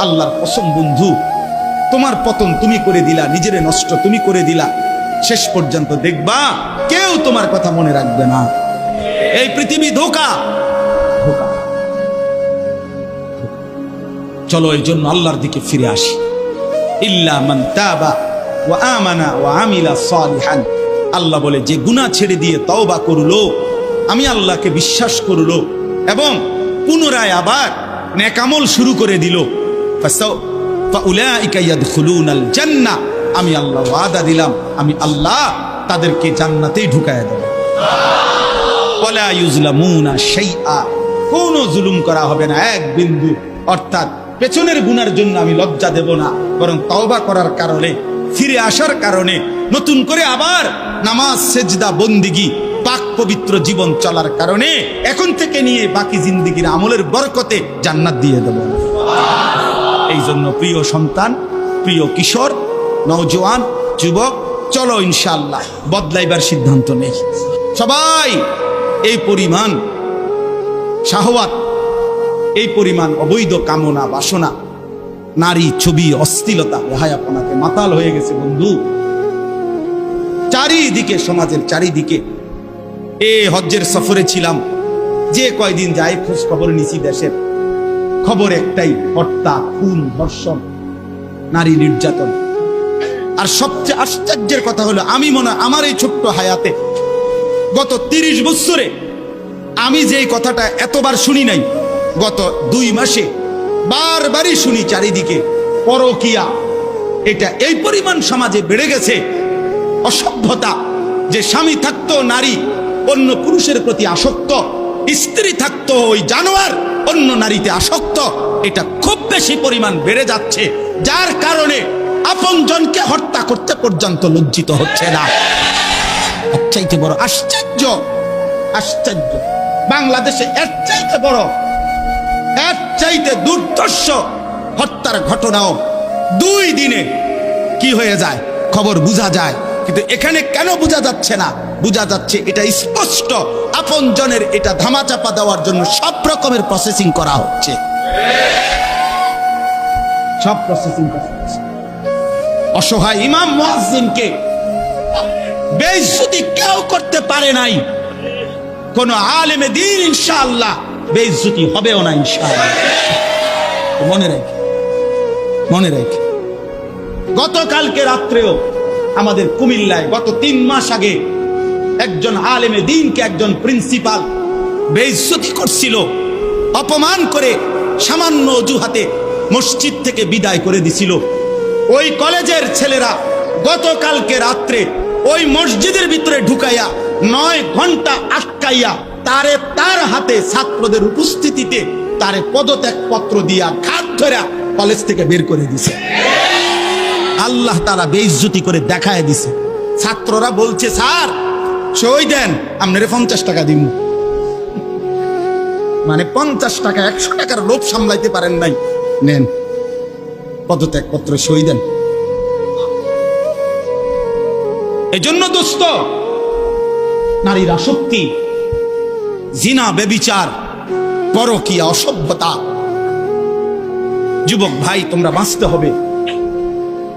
আল্লাহর কসম বন্ধু, তোমার পতন তুমি করে দিলা, নিজের নষ্ট তুমি করে দিলা। শেষ পর্যন্ত দেখবা কেউ তোমার কথা মনে রাখবে না। এই পৃথিবী ধোকা। চলো এই জন্য আল্লাহর দিকে ফিরে আসি। ইল্লা মান তাবা ওয়া আমানা ওয়া আমিলা সালিহান। আল্লাহ বলে, যে গুনাহ ছেড়ে দিয়ে তওবা করল, আমি আল্লাহকে বিশ্বাস করল এবং পুনরায় আবার নেকামল শুরু করে দিল। আমি আল্লাহ ওয়াদা দিলাম। আমি আল্লাহ তাদেরকে জান্নাতেই ঢুকায় দেব। কোনো জুলুম করা হবে না, এক বিন্দু। অর্থাৎ পেছনের গুনার জন্য আমি লজ্জা দেব না, বরং তওবা করার কারণে, ফিরে আসার কারণে, নতুন করে আবার নামাজ, সেজদা, বন্দিগি, পাক পবিত্র জীবন চলার কারণে, এখন থেকে নিয়ে বাকি জিন্দিগির আমলের বরকতে জান্নাত দিয়ে দেব। এই জন্য প্রিয় সন্তান, প্রিয় কিশোর, নওজোয়ান, যুবক, চলো ইনশাল্লাহ বদলাইবার সিদ্ধান্ত নেই। সবাই, এই পরিমাণ শাহওয়াত, এই পরিমাণ অবৈধ কামনা, বাসনা, নারী ছবি অস্থিলতা আপনাকে মাতাল হয়ে গেছে বন্ধু। চারিদিকে, সমাজের চারিদিকে, এ হজ্জের সফরে ছিলাম, যে কয়দিন যায় খোঁজ খবর নিছি দেশের। খবর একটাই হত্যা খুন, ধর্ষণ, নারী নির্যাতন। আর সবচেয়ে আশ্চর্যের কথা হলো, আমি মনে আমার এই ছোট্ট হায়াতে গত তিরিশ বছরে আমি যে কথাটা এতবার শুনি নাই, গত দুই মাসে বারবারই শুনি চারিদিকে পরকিয়া। এটা এই পরিমাণ সমাজে বেড়ে গেছে, অসভ্যতা, যে স্বামী থাকতো নারী, অন্য পুরুষের প্রতি আসক্ত স্ত্রী থাকতো ওই জানোয়ার, অন্য নারীতে আসক্ত। এটা খুব বেশি পরিমাণ বেড়ে যাচ্ছে, যার কারণে আপনজনকে হত্যা করতে পর্যন্ত লজ্জিত হচ্ছে না। চাইতে বড় আশ্চর্য আশ্চর্য, বাংলাদেশে এর চাইতে বড়, এর চাইতে দুর্দর্শ হত্যার ঘটনাও দুই দিনে কি হয়ে যায়? খবর বোঝা যায়। কিন্তু এখানে কেন বোঝা যাচ্ছে না? বোঝা যাচ্ছে এটা স্পষ্ট। আপন জনের এটা ধামাচাপা দেওয়ার জন্য সব রকমের প্রসেসিং করা হচ্ছে। সব প্রসেসিং অসহায় ইমাম বেইজ্জতি কেউ করতে পারে নাই। কোন আলেমে দিন ইনশাআল্লাহ বেইজ্জতি হবেও না ইনশাআল্লাহ। মনে রেখে মনে রেখে। গতকালকে রাত্রেও আমাদের কুমিল্লায় গত তিন মাস আগে একজন আলেমে দিনকে একজন প্রিন্সিপাল বেইজ্জতি করছিল, অপমান করে সামান্য অজুহাতে মসজিদ থেকে বিদায় করে দিছিল। ওই কলেজের ছেলেরা গতকালকে রাত্রে ওই মসজিদের ভিতরে ঢুকাইয়া নয় ঘণ্টা আটকাইয়া তারে তার হাতে ছাত্রদের উপস্থিতিতে তারে পদত্যাগ পত্র দিয়া ঘাত ধরা কলেজ থেকে বের করে দিছে। আল্লাহ তারা বেইজ্জতি করে দেখায় দিছে। ছাত্ররা বলছে, স্যার, সই দেন, আপনারে পঞ্চাশ টাকা দিব মানে পঞ্চাশ টাকা, একশো টাকার লোভ সামলাইতে পারেন নাই। নেন পদত্যাগ পত্র সই দেন। এজন্য দোস্ত, নারীর আসক্তি জিনা, বেবিচার, পরকিয়া, অসভ্যতা। যুবক ভাই, তোমরা বাঁচতে হবে।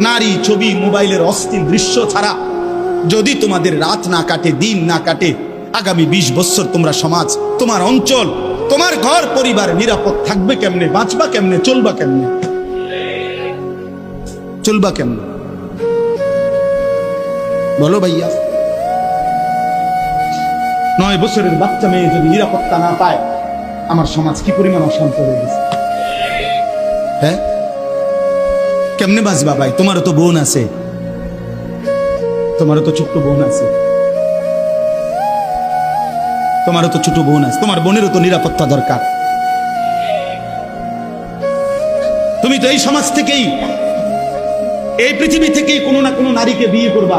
নারী ছবি মোবাইলের অস্থির দৃশ্য ছাড়া যদি তোমাদের রাত না কাটে, দিন না কাটে, আগামী ২০ বছর তোমরা সমাজ, তোমার অঞ্চল, তোমার ঘর, পরিবার নিরাপদ থাকবে কেমনে, বাঁচবা কেমনে, চলবা কেমনে? চলবা কেমনে? বলো ভাইয়া। নয় বছরের বাচ্চা মেয়ে যদি নিরাপত্তা না পায়, আমার সমাজ কি পরিমাণ অশান্ত হয়ে গেছে? হ্যাঁ? কেমনে বাঁচবা ভাই? তোমারও তো বোন আছে। তোমারও তো ছোট্ট বোন আছে। তোমারও তো ছোট বোন আছে। তোমার বোনেরও তো নিরাপত্তা দরকার। তুমি তো এই সমাজ থেকেই, এই পৃথিবী থেকেই কোনো না কোনো নারীকে বিয়ে করবা।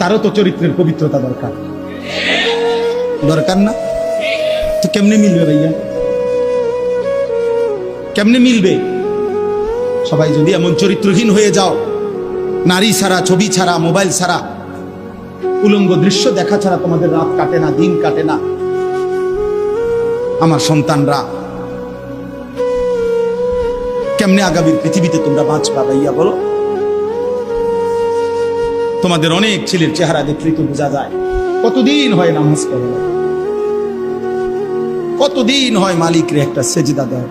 তারও তো চরিত্রের পবিত্রতা দরকার। দরকার না? তো কেমনে মিলবে ভাইয়া? কেমনে মিলবে? সবাই যদি এমন চরিত্রহীন হয়ে যাও, নারী ছাড়া, ছবি ছাড়া, মোবাইল ছাড়া, উলঙ্গ দৃশ্য দেখা ছাড়া তোমাদের রাত কাটে না, দিন কাটে না। আমার সন্তানরা, কেমনে আগামীর পৃথিবীতে তোমরা বাঁচবা ভাইয়া বলো? তোমাদের অনেক ছেলের চেহারা দেখলেই তো বোঝা যায়, কতদিন হয় নামাজ পড়ে কতদিন হয় মালিকরে একটা সেজদা দেয়?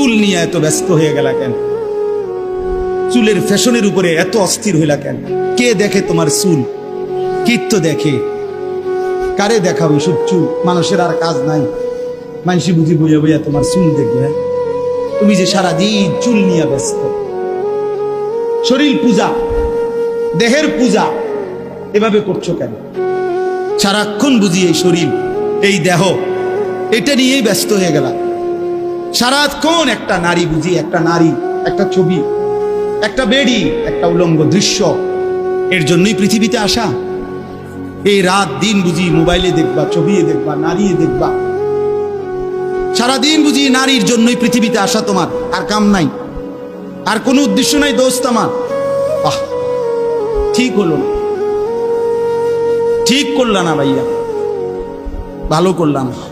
চুল নিয়ে এত ব্যস্ত হয়ে গেলা কেন? চুলের ফ্যাশনের উপরে এত অস্থির হইলা কেন? কে দেখে তোমার চুল? কীর্ত দেখে। কারে দেখাবো সব চুল? মানুষের আর কাজ নাই। মানুষই বুঝি বইয়া বইয়া তোমার চুল দেখবে হ্যাঁ? তুমি যে সারাদিন চুল নিয়ে ব্যস্ত। শরীর পূজা, দেহের পূজা, এভাবে করছ কেন? সারাক্ষণ বুঝি এই শরীর, এই দেহ, এটা নিয়েই ব্যস্ত হয়ে গেলা। সারাক্ষণ একটা নারী বুঝি, একটা নারী, একটা ছবি, একটা বেড়ি, একটা উলঙ্গ দৃশ্য? এর জন্যই পৃথিবীতে আসা। এই রাত দিন বুঝি মোবাইলে দেখবা ছবি দেখবা নারী দেখবা। সারাদিন বুঝি নারীর জন্যই পৃথিবীতে আসা তোমার, আর কাম নাই। আর কোনো উদ্দেশ্য নাই দোস্ত আমার। আহ ঠিক হলো না। ঠিক করলা না ভাইয়া। ভালো করলাম না।